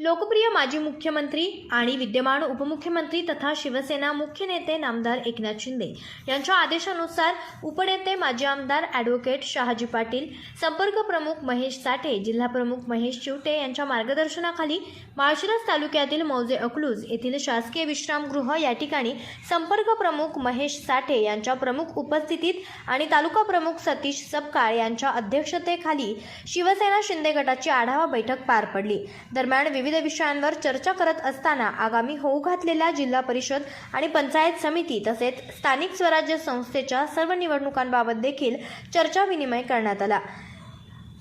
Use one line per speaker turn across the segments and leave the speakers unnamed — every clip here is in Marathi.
लोकप्रिय माजी मुख्यमंत्री आणि विद्यमान उपमुख्यमंत्री तथा शिवसेना मुख्य नेते नामदार एकनाथ शिंदे यांच्या आदेशानुसार उपनेते माजी आमदार ॲडव्होकेट शहाजी पाटील संपर्क प्रमुख महेश साठे जिल्हा प्रमुख महेश चिवटे यांच्या मार्गदर्शनाखाली माळशिरस तालुक्यातील मौजे अकलूज येथील शासकीय विश्रामगृह या ठिकाणी संपर्क प्रमुख महेश साठे यांच्या प्रमुख उपस्थितीत आणि तालुका प्रमुख सतीश सपकाळ यांच्या अध्यक्षतेखाली शिवसेना शिंदे गटाची आढावा बैठक पार पडली. दरम्यान विविध विषयांवर चर्चा करत असताना आगामी होऊ घातलेल्या जिल्हा परिषद आणि पंचायत समिती तसेच स्थानिक स्वराज्य संस्थेच्या सर्व निवडणुकांबाबत देखील चर्चा विनिमय करण्यात आला.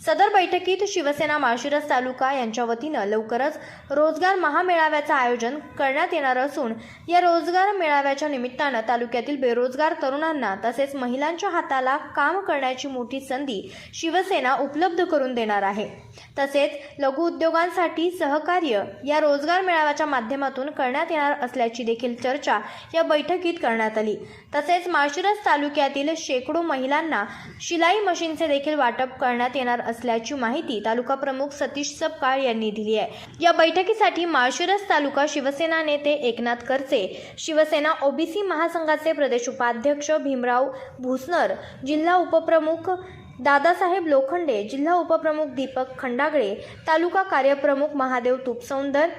सदर बैठकीत शिवसेना माळशिरस तालुका यांच्या वतीनं लवकरच रोजगार महामेळाव्याचं आयोजन करण्यात येणार असून या रोजगार मेळाव्याच्या निमित्तानं तालुक्यातील बेरोजगार तरुणांना तसेच महिलांच्या हाताला काम करण्याची मोठी संधी शिवसेना उपलब्ध करून देणार आहे. तसेच लघुउद्योगांसाठी सहकार्य या रोजगार मेळाव्याच्या माध्यमातून करण्यात येणार असल्याची देखील चर्चा या बैठकीत करण्यात आली. तसेच माळशिरस तालुक्यातील शेकडो महिलांना शिलाई मशीनचे देखील वाटप करण्यात येणार असल्याची माहिती तालुका प्रमुख सतीश सपकाळ यांनी दिली आहे. या बैठकीसाठी माळशिरस तालुका शिवसेना नेते एकनाथ करचे शिवसेना ओबीसी महासंघाचे प्रदेश उपाध्यक्ष भीमराव भुसनर जिल्हा उपप्रमुख दादासाहेब लोखंडे जिल्हा उपप्रमुख दीपक खंडागळे तालुका कार्यप्रमुख महादेव तुपसौंदर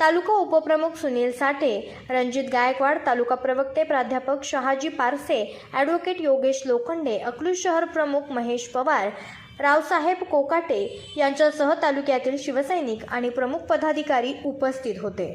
तालुका उपप्रमुख सुनील साठे रणजित गायकवाड तालुका प्रवक्ते प्राध्यापक शहाजी पारसे ॲडव्होकेट योगेश लोखंडे अकलूज शहर प्रमुख महेश पवार रावसाहेब कोकाटे यांच्यासह तालुक्यातील शिवसैनिक आणि प्रमुख पदाधिकारी उपस्थित होते.